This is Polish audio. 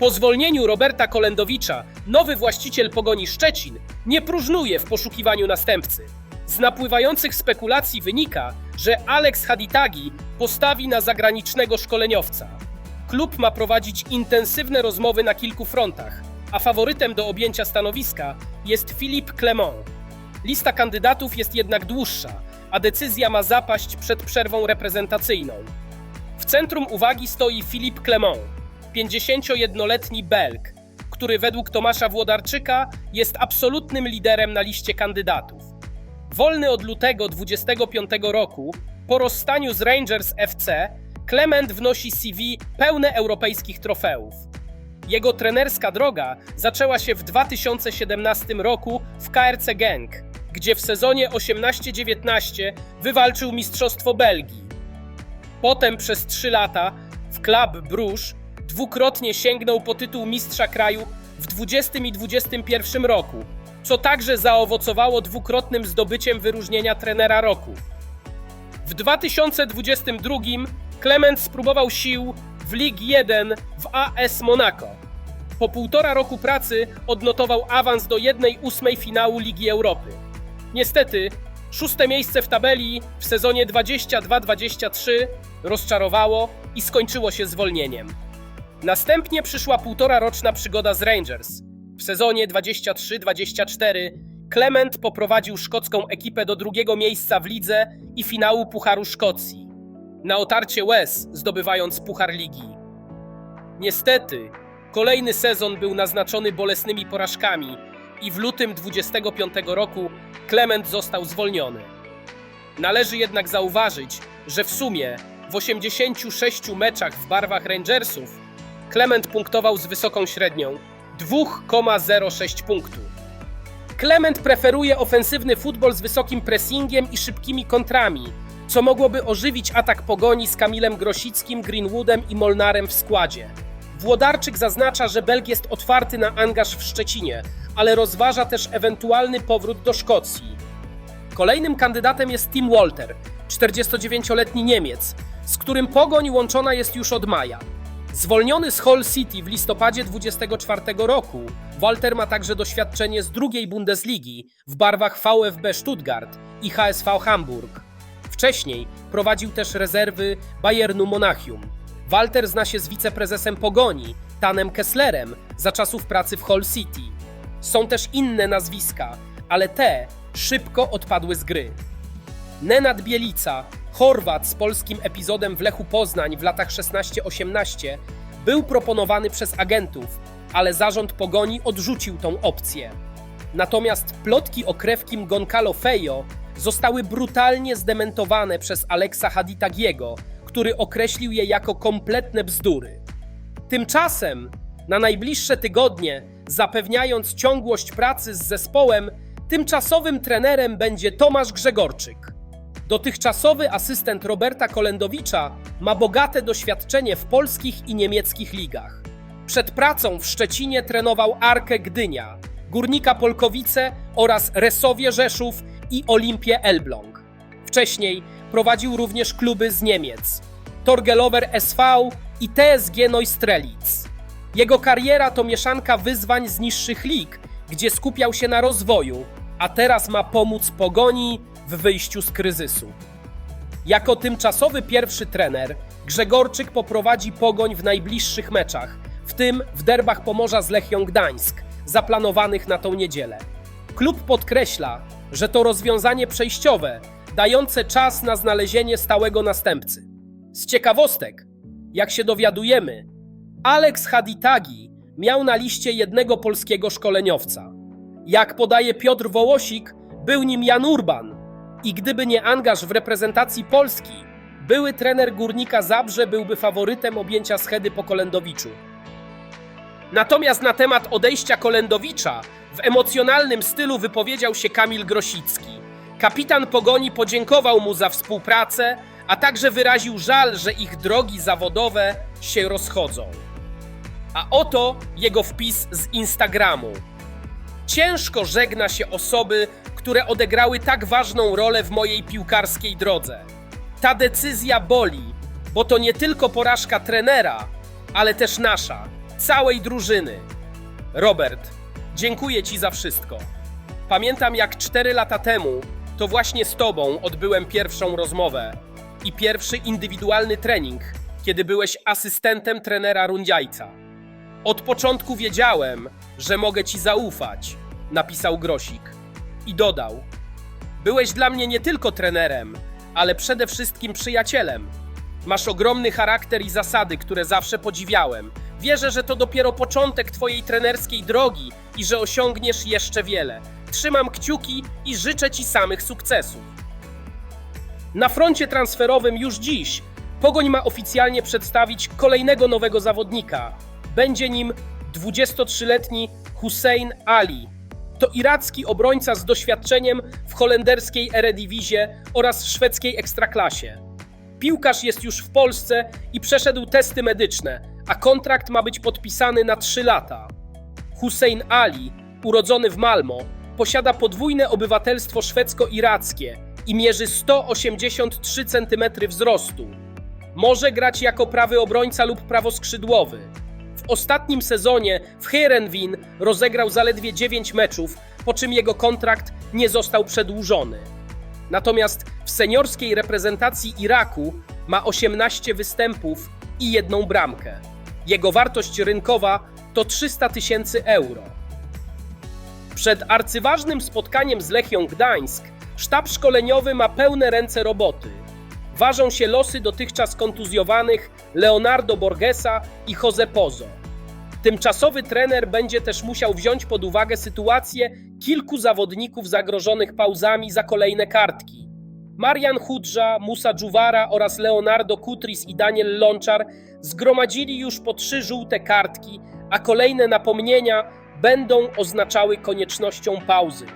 Po zwolnieniu Roberta Kolendowicza, nowy właściciel Pogoni Szczecin nie próżnuje w poszukiwaniu następcy. Z napływających spekulacji wynika, że Alex Haditagi postawi na zagranicznego szkoleniowca. Klub ma prowadzić intensywne rozmowy na kilku frontach, a faworytem do objęcia stanowiska jest Philippe Clement. Lista kandydatów jest jednak dłuższa, a decyzja ma zapaść przed przerwą reprezentacyjną. W centrum uwagi stoi Philippe Clement, 51-letni Belg, który według Tomasza Włodarczyka jest absolutnym liderem na liście kandydatów. Wolny od lutego 25 roku, po rozstaniu z Rangers FC, Clement wnosi CV pełne europejskich trofeów. Jego trenerska droga zaczęła się w 2017 roku w KRC Genk, gdzie w sezonie 18-19 wywalczył Mistrzostwo Belgii. Potem przez 3 lata w Club Bruges dwukrotnie sięgnął po tytuł mistrza kraju w 20 i 21 roku, co także zaowocowało dwukrotnym zdobyciem wyróżnienia trenera roku. W 2022 Clement spróbował sił w Ligue 1 w AS Monaco. Po półtora roku pracy odnotował awans do 1-8 finału Ligi Europy. Niestety, szóste miejsce w tabeli w sezonie 22-23 rozczarowało i skończyło się zwolnieniem. Następnie przyszła półtora roczna przygoda z Rangers. W sezonie 23-24 Clement poprowadził szkocką ekipę do drugiego miejsca w lidze i finału Pucharu Szkocji. Na otarcie łez zdobywając Puchar Ligi. Niestety, kolejny sezon był naznaczony bolesnymi porażkami i w lutym 25 roku Clement został zwolniony. Należy jednak zauważyć, że w sumie w 86 meczach w barwach Rangersów Clement punktował z wysoką średnią 2,06 punktu. Clement preferuje ofensywny futbol z wysokim pressingiem i szybkimi kontrami, co mogłoby ożywić atak pogoni z Kamilem Grosickim, Greenwoodem i Molnarem w składzie. Włodarczyk zaznacza, że Belg jest otwarty na angaż w Szczecinie, ale rozważa też ewentualny powrót do Szkocji. Kolejnym kandydatem jest Tim Walter, 49-letni Niemiec, z którym pogoń łączona jest już od maja. Zwolniony z Hull City w listopadzie 24 roku, Walter ma także doświadczenie z drugiej Bundesligi w barwach VfB Stuttgart i HSV Hamburg. Wcześniej prowadził też rezerwy Bayernu Monachium. Walter zna się z wiceprezesem Pogoni, Tanem Kesslerem, za czasów pracy w Hull City. Są też inne nazwiska, ale te szybko odpadły z gry. Nenad Bielica, Chorwat z polskim epizodem w Lechu Poznań w latach 16-18, był proponowany przez agentów, ale zarząd Pogoni odrzucił tą opcję. Natomiast plotki o krewkim Goncalo Fejo zostały brutalnie zdementowane przez Aleksa Haditagiego, który określił je jako kompletne bzdury. Tymczasem na najbliższe tygodnie, zapewniając ciągłość pracy z zespołem, tymczasowym trenerem będzie Tomasz Grzegorczyk. Dotychczasowy asystent Roberta Kolendowicza ma bogate doświadczenie w polskich i niemieckich ligach. Przed pracą w Szczecinie trenował Arkę Gdynia, Górnika Polkowice oraz Resowie Rzeszów i Olimpię Elbląg. Wcześniej prowadził również kluby z Niemiec, Torgelover SV i TSG Neustrelitz. Jego kariera to mieszanka wyzwań z niższych lig, gdzie skupiał się na rozwoju, a teraz ma pomóc Pogoni w wyjściu z kryzysu. Jako tymczasowy pierwszy trener, Grzegorczyk poprowadzi Pogoń w najbliższych meczach, w tym w derbach Pomorza z Lechią Gdańsk, zaplanowanych na tą niedzielę. Klub podkreśla, że to rozwiązanie przejściowe, dające czas na znalezienie stałego następcy. Z ciekawostek, jak się dowiadujemy, Alex Haditagi miał na liście jednego polskiego szkoleniowca. Jak podaje Piotr Wołosik, był nim Jan Urban. I gdyby nie angaż w reprezentacji Polski, były trener Górnika Zabrze byłby faworytem objęcia schedy po Kolendowiczu. Natomiast na temat odejścia Kolendowicza w emocjonalnym stylu wypowiedział się Kamil Grosicki. Kapitan Pogoni podziękował mu za współpracę, a także wyraził żal, że ich drogi zawodowe się rozchodzą. A oto jego wpis z Instagramu. Ciężko żegna się osoby, które odegrały tak ważną rolę w mojej piłkarskiej drodze. Ta decyzja boli, bo to nie tylko porażka trenera, ale też nasza, całej drużyny. Robert, dziękuję Ci za wszystko. Pamiętam jak cztery lata temu to właśnie z Tobą odbyłem pierwszą rozmowę i pierwszy indywidualny trening, kiedy byłeś asystentem trenera Rundziajca. Od początku wiedziałem, że mogę Ci zaufać, napisał Grosik. I dodał: Byłeś dla mnie nie tylko trenerem, ale przede wszystkim przyjacielem. Masz ogromny charakter i zasady, które zawsze podziwiałem. Wierzę, że to dopiero początek Twojej trenerskiej drogi i że osiągniesz jeszcze wiele. Trzymam kciuki i życzę Ci samych sukcesów. Na froncie transferowym już dziś Pogoń ma oficjalnie przedstawić kolejnego nowego zawodnika. Będzie nim 23-letni Hussein Ali. To iracki obrońca z doświadczeniem w holenderskiej Eredivisie oraz szwedzkiej ekstraklasie. Piłkarz jest już w Polsce i przeszedł testy medyczne, a kontrakt ma być podpisany na 3 lata. Hussein Ali, urodzony w Malmo, posiada podwójne obywatelstwo szwedzko-irackie i mierzy 183 cm wzrostu. Może grać jako prawy obrońca lub prawoskrzydłowy. Ostatnim sezonie w Heerenveen rozegrał zaledwie 9 meczów, po czym jego kontrakt nie został przedłużony. Natomiast w seniorskiej reprezentacji Iraku ma 18 występów i jedną bramkę. Jego wartość rynkowa to 300 tysięcy euro. Przed arcyważnym spotkaniem z Lechią Gdańsk sztab szkoleniowy ma pełne ręce roboty. Ważą się losy dotychczas kontuzjowanych Leonardo Borgesa i Jose Pozo. Tymczasowy trener będzie też musiał wziąć pod uwagę sytuację kilku zawodników zagrożonych pauzami za kolejne kartki. Marian Hudża, Musa Dżuwara oraz Leonardo Kutris i Daniel Lonczar zgromadzili już po trzy żółte kartki, a kolejne napomnienia będą oznaczały koniecznością pauzy.